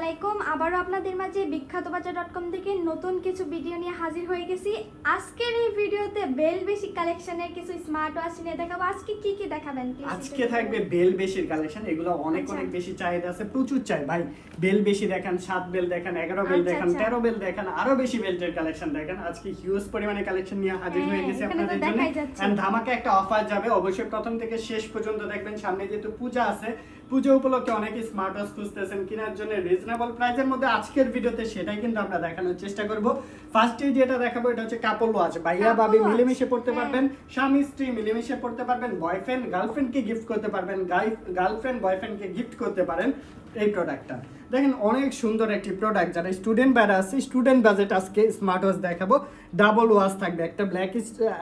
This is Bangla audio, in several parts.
আলাইকুম। আবারও আপনাদের মাঝে বিখ্যাত বাজার ডট কম থেকে নতুন কিছু ভিডিও নিয়ে হাজির হয়ে গেছি। আজকের এই ভিডিওতে বেল বেশি কালেকশনের কিছু স্মার্ট ওয়াচ নিয়ে দেখাবো। আজকে কি কি দেখাবেন? আজকে থাকবে বেল বেশির কালেকশন। এগুলো অনেক আচ্ছা। অনেক বেশি চাহিদা আছে প্রচুর চাই। ভাই বেল বেশি দেখান সাত বেল দেখান এগারো বেল আচ্ছা, দেখান আচ্ছা। তেরো বেল দেখান আরও বেশি বেল্টের কালেকশন দেখান। আজকে হিউজ পরিমাণে কালেকশন নিয়ে হাজির হয়ে হ্যাঁ, গেছে আপনাদের জন্য। ধামাকা একটা অফার যাবে। অবশ্যই প্রথম থেকে শেষ পর্যন্ত দেখবেন। সামনে যেহেতু পূজা আছে পুজো উপলক্ষে অনেকে স্মার্ট ওয়াচ খুঁজতেছেন কেনার জন্য রিজনেবল প্রাইসের মধ্যে আজকের ভিডিওতে সেটাই কিন্তু আমরা দেখানোর চেষ্টা করব। ফার্স্টে যেটা দেখাবো এটা হচ্ছে কাপল ওয়াচ ভাইয়া ভাবি মিলেমিশে পড়তে হ্যাঁ। পারবেন স্বামী স্ত্রী মিলেমিশে পড়তে পারবেন বয়ফ্রেন্ড গার্লফ্রেন্ডকে গিফট করতে পারবেন গার্লফ্রেন্ড বয়ফ্রেন্ডকে গিফট করতে পারেন। এই প্রোডাক্টটা দেখেন অনেক সুন্দর একটি প্রোডাক্ট যারা স্টুডেন্ট বাইরে আছে স্টুডেন্ট বাজেট আজকে স্মার্ট ওয়াচ দেখাবো ডাবল ওয়াচ থাকবে। একটা ব্ল্যাক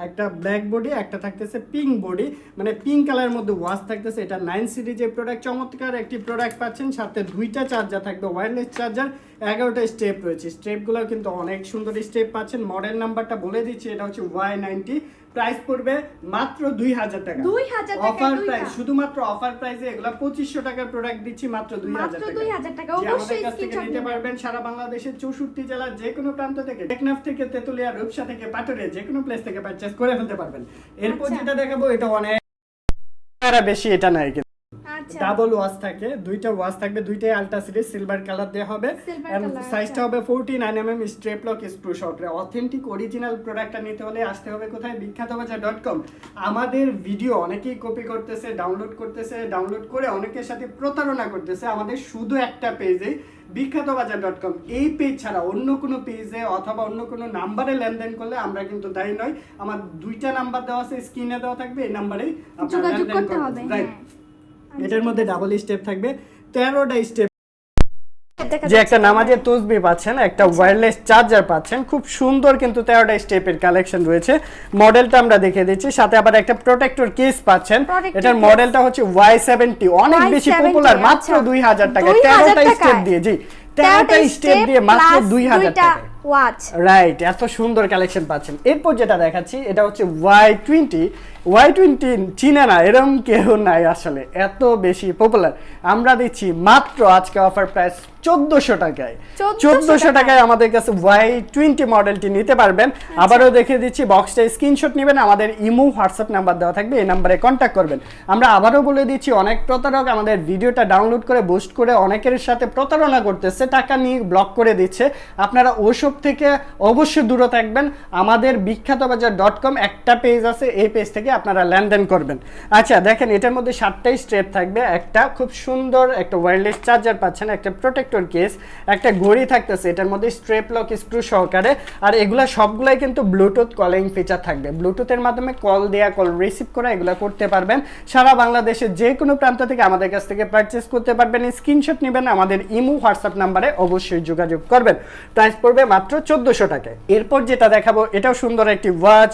একটা ব্ল্যাক বডি একটা থাকতেছে পিঙ্ক বডি মানে পিঙ্ক কালারের মধ্যে ওয়াচ থাকতেছে। এটা নাইন সিরিজের প্রোডাক্ট চমৎকার একটি প্রোডাক্ট পাচ্ছেন। সাথে দুইটা চার্জার থাকবে ওয়্যারলেস চার্জার এগারোটা স্টেপ রয়েছে। স্টেপগুলো কিন্তু অনেক সুন্দর স্টেপ পাচ্ছেন। মডেল নাম্বারটা বলে দিচ্ছি, এটা হচ্ছে ওয়াই নাইনটি প্রাইস পড়বে মাত্র দুই হাজার টাকা। দুই হাজার অফার প্রাইস শুধুমাত্র অফার প্রাইসে এগুলো পঁচিশশো টাকার প্রোডাক্ট দিচ্ছি মাত্র দুই হাজার টাকা 2000 টাকা, আমাদের কাছ থেকে নিতে পারবেন সারা বাংলাদেশের চৌষট্টি জেলার যে কোনো প্রান্ত থেকে টেকনাফ থেকে তেতুলিয়া রূপসা থেকে পাটুরে যে কোনো প্লেস থেকে পারচেস করে ফেলতে পারবেন। এরপর আচ্ছা। যেটা দেখাবো এটা অনেক বেশি এটা নাই কিন্তু। ডাবল ওয়াচ থাকে দুইটা ওয়াচ থাকবে দুইটাই আলট্রা সিরিজ সিলভার কালার দেওয়া হবে। সাইজটা আচ্ছা। হবে 49 MM strap lock screw shot authentic original প্রোডাক্টটা নিতে হলে আসতে হবে কোথায়? বিখ্যাত বাজার ডট কম আমাদের ভিডিও অনেকেই কপি করতেছে ডাউনলোড করতেছে ডাউনলোড করে অনেকের সাথে প্রতারণা করতেছে। আমাদের শুধু একটা পেজে বিখ্যাত বাজার ডট কম এই পেজ ছাড়া অন্য কোনো পেজে অথবা অন্য কোনো নাম্বারে লেনদেন করলে আমরা কিন্তু দায়ী নয় আমার দুইটা নাম্বার দেওয়া আছে স্ক্রিনে দেওয়া থাকবে এই নাম্বারেই আপনারা যোগাযোগ লেনদেন করতে করবেন। এটার মধ্যে ডাবল স্টেপ থাকবে। তেরোটা স্টেপ যে একটা। নামাজের তসবি পাচ্ছেন একটা ওয়্যারলেস চার্জার পাচ্ছেন খুব সুন্দর কিন্তু তেরোটা স্টেপের কালেকশন রয়েছে। মডেলটা আমরা দেখে দিচ্ছি সাথে আবার একটা প্রোটেক্টর কেস পাচ্ছেন। এটার মডেলটা হচ্ছে ওয়াই সেভেন্টি অনেক বেশি পপুলার মাত্র আচ্ছা। দুই হাজার টাকা 2000 তেরোটা স্টেপ দিয়ে জি। তেরোটা স্টেপ দিয়ে মাত্র দুই হাজার টাকা ওয়াচ রাইট এত সুন্দর কালেকশন পাচ্ছেন। এরপর যেটা দেখাচ্ছি, এটা হচ্ছে ওয়াই টোয়েন্টি ওয়াই টোয়েন্টি চিনে না এরকম কেউ নাই আসলে, এত বেশি পপুলার আমরা দিচ্ছি মাত্র আজকে অফার প্রাইস চোদ্দশো টাকায়। চোদ্দশো টাকায় আমাদের কাছে ওয়াই টোয়েন্টি মডেলটি নিতে পারবেন। আচ্ছা। আবারও দেখে দিচ্ছি বক্সটা স্ক্রিনশট নেবেন আমাদের ইমো হোয়াটসঅ্যাপ নাম্বার দেওয়া থাকবে এই নাম্বারে কন্ট্যাক্ট করবেন। আমরা আবারও বলে দিচ্ছি অনেক প্রতারক আমাদের ভিডিওটা ডাউনলোড করে বুস্ট করে অনেকের সাথে প্রতারণা করতেছে টাকা নিয়ে ব্লক করে দিচ্ছে। আপনারা ওসব থেকে অবশ্যই দূরে থাকবেন। আমাদের বিখ্যাত বাজার ডট কম একটা পেজ আছে এই পেজ থেকে আপনারা লেনদেন করবেন। আচ্ছা দেখেন এটার মধ্যে সাতটাই স্ট্রেপ থাকবে। একটা খুব সুন্দর একটা ওয়্যারলেস চার্জার পাচ্ছেন একটা প্রোটেক্টর কেস একটা ঘড়ি থাকতেছে, এটার মধ্যে স্ট্রেপ লক স্ক্রু সহকারে, আর এগুলা সবগুলাই কিন্তু ব্লুটুথ কলিং ফিচার থাকবে। ব্লুটুথের মাধ্যমে কল দেয়া কল রিসিভ করা, এগুলো করতে পারবেন। সারা বাংলাদেশের যে কোনো প্রান্ত থেকে আমাদের কাছ থেকে পারচেস করতে পারবেন। স্ক্রিনশট নেবেন, আমাদের ইমো হোয়াটসঅ্যাপ নাম্বারে অবশ্যই যোগাযোগ করবেন। প্রাইস পড়বে মাত্র চোদ্দোশো টাকায়। এরপর যেটা দেখাবো, এটাও সুন্দর একটি ওয়াচ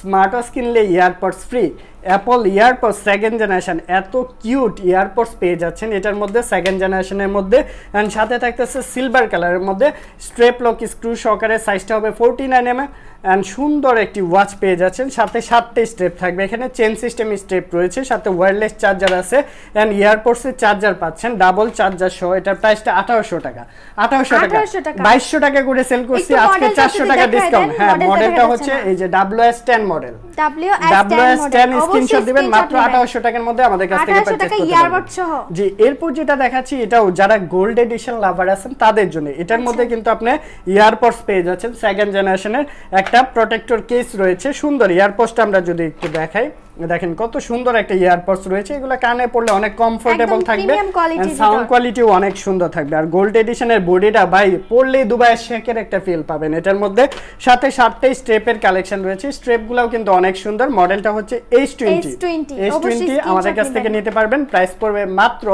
স্মার্ট ওয়াচ কিনলে AirPods free Apple AirPods second generation এত কিউট ইয়ারপডস পেয়ে যাচ্ছেন এটার মধ্যে সেকেন্ড জেনারেশনের মধ্যে। অ্যান্ড সাথে থাকতেছে সিলভার কালারের মধ্যে। স্ট্রেপ লক স্ক্রু সহকারে সাইজটা হবে ফোরটি নাইন এম অ্যান্ড সুন্দর একটি ওয়াচ পেয়ে যাচ্ছেন। সাথে সাতটি স্টেপ থাকবে। এখানে চেন সিস্টেম স্টেপ রয়েছে। সাথে ওয়্যারলেস চার্জার আছে। অ্যান্ড ইয়ারপডসের চার্জার পাচ্ছেন। ডাবল চার্জার সহ। এটার প্রাইসটা আঠারোশো টাকা। আঠারোশো টাকা। 1800 টাকা। বাইশশো টাকা করে সেল করছি। আজকে চারশো টাকা ডিসকাউন্ট হ্যাঁ মডেলটা হচ্ছে এই যে W S ten model W W S ten screenshot দিবেন। মাত্র আঠারোশো টাকার মধ্যে আমাদের কাছ থেকে পারচেজ করতে earbud পারবেন সহ। জি এরপর যেটা দেখাচ্ছি এটাও যারা গোল্ড এডিশন লাভার আছেন তাদের জন্য। এটার মধ্যে আচ্ছা। কিন্তু আপনি পেয়ে যাচ্ছেন সেকেন্ড জেনারেশনের একটা প্রোটেক্টর কেস রয়েছে সুন্দর। এয়ারপোস্ট আমরা যদি একটু দেখাই। দেখেন কত সুন্দর একটা ইয়ারপডস রয়েছে। এগুলো কানে পড়লে অনেক কমফোর্টেবল থাকবে সাউন্ড কোয়ালিটিও অনেক সুন্দর থাকবে। আর গোল্ড এডিশনের বডিটা ভাই পড়লেই দুবাইয়ের শেকের একটা ফিল পাবেন। এটার মধ্যে সাথে সাতটাই স্টেপের কালেকশন রয়েছে। স্ট্রেপগুলোও কিন্তু অনেক সুন্দর। মডেলটা হচ্ছে H twenty H20 H twenty আমাদের কাছ থেকে নিতে পারবেন। প্রাইস পড়বে মাত্র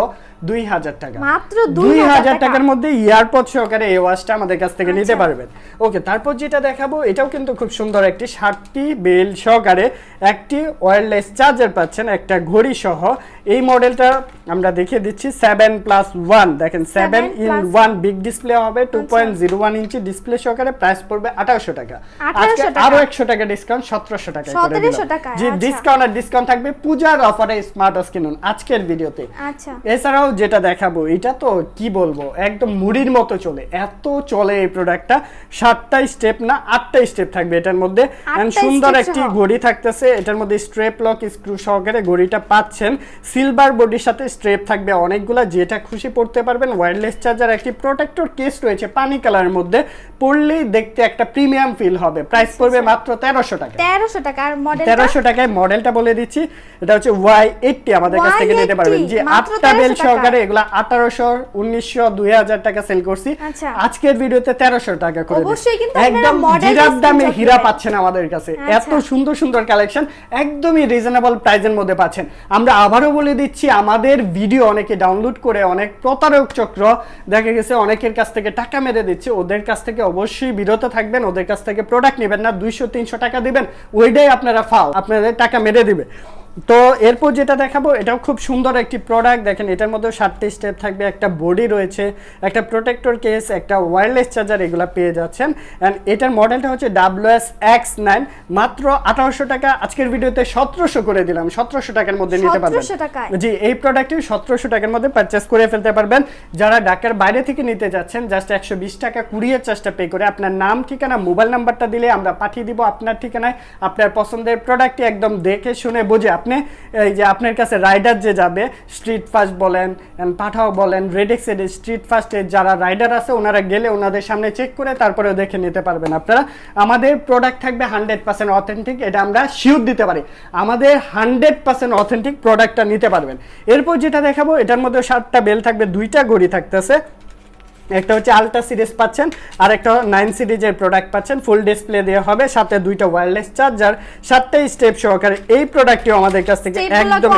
দুই হাজার টাকা। মাত্র দুই হাজার টাকার মধ্যে ইয়ারপড সহকারে এই ওয়াচটা আমাদের কাছ থেকে নিতে আচ্ছা। পারবেন। ওকে তারপর যেটা দেখাবো এটাও কিন্তু খুব সুন্দর একটি ষাটটি বেল সহকারে একটি ওয়্যারলেস চার্জার পাচ্ছেন একটা ঘড়ি সহ এই মডেলটা আমরা দেখিয়ে দিচ্ছি সেভেন প্লাস ওয়ান দেখেন seven in one big display হবে two point zero one inch display সহকারে প্রাইস পড়বে আঠারোশো টাকা। আজকে আরও একশো টাকা ডিসকাউন্ট সতেরোশো টাকা করে 1700 দিলাম টাকায়, জি আচ্ছা। ডিসকাউন্ট আর ডিসকাউন্ট থাকবে পূজার অফারে স্মার্ট ওয়াচ কিনুন আজকের ভিডিওতে আচ্ছা। এছাড়াও যেটা দেখাবো এটা তো কি বলব একদম মুড়ির মতো চলে এত চলে এই প্রোডাক্টটা সাতটা স্টেপ না আটটা স্টেপ থাকবে এটার মধ্যে। সুন্দর একটি ঘড়ি থাকতেছে এটার মধ্যে স্ট্রেপ লক স্ক্রু সহকারে ঘড়িটা পাচ্ছেন সিলভার বডির সাথে স্ট্রেপ থাকবে অনেকগুলা যেটা খুশি পড়তে পারবেন। ওয়্যারলেস চার্জার একটি প্রোটেক্টর কেস রয়েছে পানি কালারের মধ্যে। পড়লেই দেখতে একটা প্রিমিয়াম ফিল হবে। প্রাইস পড়বে মাত্র তেরোশো টাকা। তেরোশো টাকা। আর মডেল তেরোশো টাকায় মডেলটা বলে দিচ্ছি। এটা হচ্ছে ওয়াই এইটটি আমাদের কাছ থেকে নিতে পারবেন। যে আটটা বেল সহকারে এগুলা আঠারোশো উনিশশো দুই হাজার টাকা সেল করছি। আচ্ছা। আজকের ভিডিওতে তেরোশো টাকা করে একদম টা দামে হীরা পাচ্ছেন আমাদের কাছে। আচ্ছা। এত সুন্দর সুন্দর কালেকশন একদমই রিজনেবল প্রাইসের মধ্যে পাচ্ছেন। আমরা আবারও বলে দিচ্ছি, আমাদের ভিডিও অনেকে ডাউনলোড করে, অনেক প্রতারক চক্র, দেখা গেছে অনেকের কাছ থেকে টাকা মেরে দিচ্ছে, ওদের কাছ থেকে অবশ্যই বিরত থাকবেন, ওদের কাছ থেকে প্রোডাক্ট নেবেন না, দুইশো, তিনশো টাকা দিবেন, ওইটাই আপনারা ফাও, আপনাদের টাকা মেরে দিবে। তো এরপর যেটা দেখাবো এটাও খুব সুন্দর একটি প্রোডাক্ট দেখেন এটার মধ্যে সাতটি স্টেপ থাকবে। একটা বডি রয়েছে একটা প্রোটেক্টর কেস একটা ওয়্যারলেস চার্জার এগুলো পেয়ে যাচ্ছেন। অ্যান্ড এটার মডেলটা হচ্ছে ডাব্লিউ এস এক্স নাইন মাত্র আঠারোশো টাকা। আজকের ভিডিওতে সতেরোশো করে দিলাম। সতেরোশো টাকার মধ্যে নিতে পারবেন। 1700 জি এই প্রোডাক্টটি সতেরোশো টাকার মধ্যে পারচেস করে ফেলতে পারবেন। যারা ঢাকার বাইরে থেকে নিতে যাচ্ছেন জাস্ট একশো বিশ টাকা কুরিয়ার চার্জটা পে করে আপনার নাম ঠিকানা মোবাইল নাম্বারটা দিলে আমরা পাঠিয়ে দিব আপনার ঠিকানায়। আপনার পছন্দের প্রোডাক্টটি একদম দেখে শুনে বুঝে আপনি, এই যে আপনার কাছে রাইডার যে যাবে স্ট্রিট ফাস্ট বলেন পাঠাও বলেন রেডেক্সের স্ট্রিট ফাস্টে যারা রাইডার আছে, ওনারা গেলে ওনাদের সামনে চেক করে তারপরে দেখে নিতে পারবেন আপনারা। আমাদের প্রোডাক্ট থাকবে হান্ড্রেড পার্সেন্ট অথেন্টিক এটা আমরা শিওর দিতে পারি। আমাদের হান্ড্রেড পার্সেন্ট অথেন্টিক প্রোডাক্টটা নিতে পারবেন। এরপর যেটা দেখাবো, এটার মধ্যে সাতটা বেল থাকবে, দুইটা ঘড়ি থাকতেছে। একটা হচ্ছে আলট্রা সিরিজ পাচ্ছেন আর একটা নাইন সিরিজের প্রোডাক্ট পাচ্ছেন। ফুল ডিসপ্লে দেওয়া হবে সাথে দুইটা ওয়্যারলেস চার্জার সাতটা স্টেপ সহকারে এই প্রোডাক্টটিও আমাদের কাছ থেকে একদম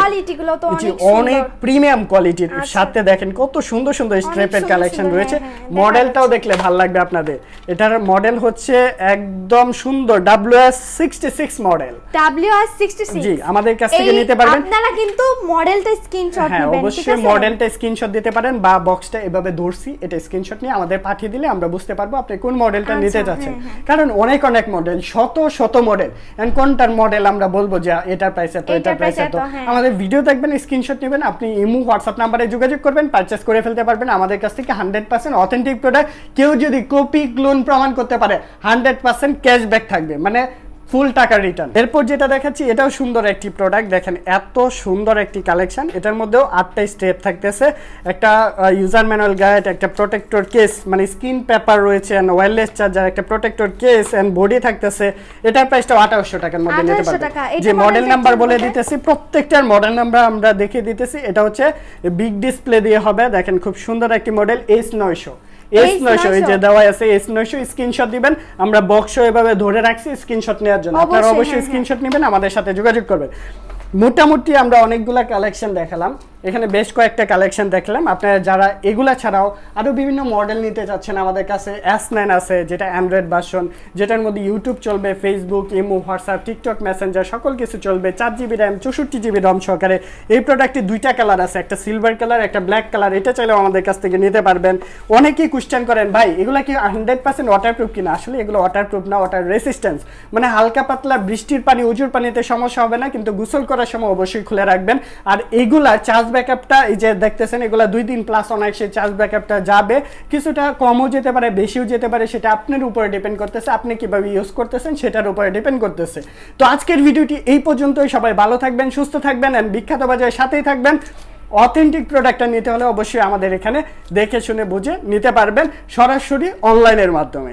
অনেক। প্রিমিয়াম কোয়ালিটির আচ্ছা। সাথে দেখেন কত সুন্দর সুন্দর স্ট্রেপের কালেকশন রয়েছে। হ্যাঁ, হ্যাঁ, মডেলটাও দেখলে ভালো লাগবে আপনাদের। এটার মডেল হচ্ছে একদম সুন্দর W S sixty six model W R sixty G আমাদের কাছ থেকে নিতে পারবেন। আপনারা কিন্তু মডেলটা স্ক্রিনশট হ্যাঁ নেবেন ঠিক অবশ্যই মডেলটা স্ক্রিনশট দিতে পারেন বা বক্সটা এভাবে ধরছি এটা স্ক্রিনশট নিয়ে আমাদের পাঠিয়ে দিলে আমরা বুঝতে পারব আপনি কোন মডেলটা আচ্ছা, নিতে হ্যাঁ, যাচ্ছেন হ্যাঁ। কারণ অনেক অনেক মডেল শত শত মডেল এন্ড কোনটার মডেল আমরা বলব যে এটার প্রাইস এত এটার প্রাইস এত? এত, হ্যাঁ। আমাদের ভিডিও দেখবেন স্ক্রিনশট নেবেন আপনি ইমো হোয়াটসঅ্যাপ নাম্বারে যোগাযোগ করবেন পারচেস করে ফেলতে পারবেন। আমাদের কাছ থেকে হান্ড্রেড পার্সেন্ট অথেন্টিক প্রোডাক্ট কেউ যদি কপি ক্লোন প্রমাণ করতে পারে হান্ড্রেড পার্সেন্ট ক্যাশব্যাক থাকবে। মানে ফুল টাকা রিটার্ন এরপর যেটা দেখাচ্ছি এটাও সুন্দর একটি প্রোডাক্ট দেখেন এত সুন্দর একটি কালেকশন এটার মধ্যেও আটটা স্টেপ থাকতেছে। একটা ইউজার ম্যানুয়াল গাইড একটা প্রোটেক্টর কেস মানে স্ক্রিন পেপার রয়েছে অ্যান্ড ওয়্যারলেস চার্জার একটা প্রোটেক্টর কেস অ্যান্ড বডি থাকতেছে। এটার প্রাইসটা আঠারোশো টাকার মধ্যে নিতে 1800 পারবেন যে মডেল নাম্বার বলে দিতেছি প্রত্যেকটার মডেল নাম্বার আমরা দেখিয়ে দিতেছি। এটা হচ্ছে বিগ ডিসপ্লে দিয়ে হবে। দেখেন খুব সুন্দর একটি মডেল এইচ নয়শো। এস নয়শো এই যে S900 দেওয়া আছে এস নয়শো স্ক্রিনশট দিবেন। আমরা বক্স এভাবে ধরে রাখছি স্ক্রিনশট নেওয়ার জন্য। আপনারা অবশ্যই, হ্যাঁ, স্ক্রিনশট নেবেন আমাদের সাথে যোগাযোগ করবেন। মোটামুটি আমরা অনেকগুলা কালেকশন দেখালাম। এখানে বেশ কয়েকটা কালেকশন দেখলাম। আপনারা যারা এগুলা ছাড়াও আরও বিভিন্ন মডেল নিতে চাচ্ছেন আমাদের কাছে এস নাইন আছে, যেটা অ্যান্ড্রয়েড ভার্সন যেটার মধ্যে ইউটিউব চলবে Facebook imo WhatsApp TikTok Messenger সকল কিছু চলবে। চার জিবি র্যাম চৌষট্টি জিবি রম সহকারে। এই প্রোডাক্টটি দুইটা কালার আছে, একটা সিলভার কালার একটা ব্ল্যাক কালার এটা চাইলেও আমাদের কাছ থেকে নিতে পারবেন। অনেকেই কোশ্চেন করেন, ভাই, এগুলা কি হান্ড্রেড পার্সেন্ট ওয়াটারপ্রুফ কিনা? আসলে এগুলো ওয়াটারপ্রুফ না ওয়াটার রেসিস্ট্যান্স মানে হালকা পাতলা বৃষ্টির পানি, উজুর পানিতে সমস্যা হবে না, কিন্তু গোসল করার সময় অবশ্যই খুলে রাখবেন। আর এগুলা চার্জ ব্যাকআপটা, এই যে দেখতেছেন, এগুলা দুই দিন প্লাস অনায়াসে চার্জ ব্যাকআপটা যাবে। কিছুটা কমও যেতে পারে, বেশিও যেতে পারে, সেটা আপনার উপরে ডিপেন্ড করতেছে। আপনি কীভাবে ইউজ করতেছেন, সেটার উপরে ডিপেন্ড করতেছে। তো আজকের ভিডিওটি এই পর্যন্তই। সবাই ভালো থাকবেন, সুস্থ থাকবেন অ্যান্ড বিখ্যাত বাজারের সাথেই থাকবেন। অথেন্টিক প্রোডাক্টটা নিতে হলে অবশ্যই আমাদের এখানে দেখে শুনে বুঝে নিতে পারবেন, সরাসরি অনলাইনের মাধ্যমে।